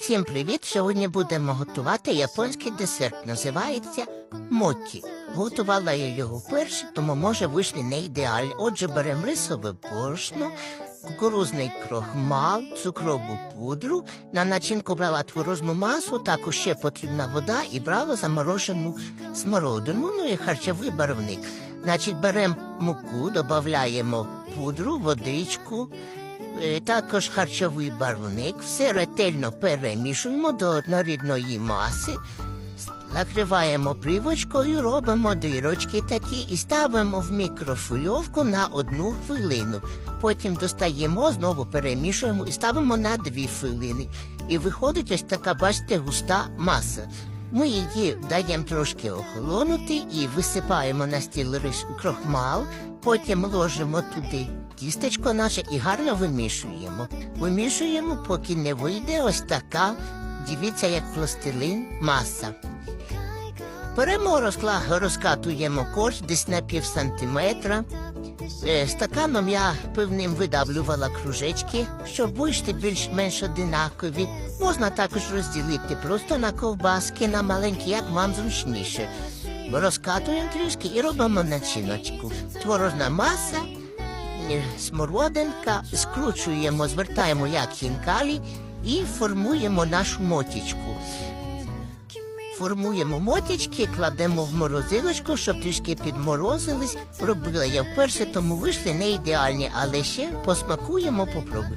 Всім привіт! Сьогодні будемо готувати японський десерт. Називається моті. Готувала я його вперше, тому може вийшли не ідеально. Отже, беремо рисове борошно, кукурузний крохмал, цукрову пудру. На начинку брала творожну масу, також ще потрібна вода і брала заморожену смородину, ну і харчовий барвник. Значить, беремо муку, додаємо пудру, водичку, Також харчовий барвник, все ретельно перемішуємо до однорідної маси, накриваємо плівочкою, робимо дирочки такі і ставимо в мікрофильовку на одну хвилину. Потім достаємо, знову перемішуємо і ставимо на дві хвилини. І виходить ось така, бачите, густа маса. Ми її даємо трошки охолонути і висипаємо на стіл крохмал, потім ложимо туди тістечко наше і гарно вимішуємо. Вимішуємо, поки не вийде ось така, дивіться, як пластилин маса. Беремо, розкатуємо корж десь на пів сантиметра. Е, Стаканом я пивним видавлювала кружечки, щоб вийшли більш-менш одинакові. Можна також розділити просто на ковбаски, на маленькі, як вам зручніше. Розкатуємо трішки і робимо начиночку. Творожна маса, смородинка, скручуємо, звертаємо як хінкалі і формуємо нашу мотічку. Формуємо мотічки, кладемо в морозилочку, щоб трішки підморозились. Робила я вперше, тому вийшли не ідеальні, але ще посмакуємо, попробуємо.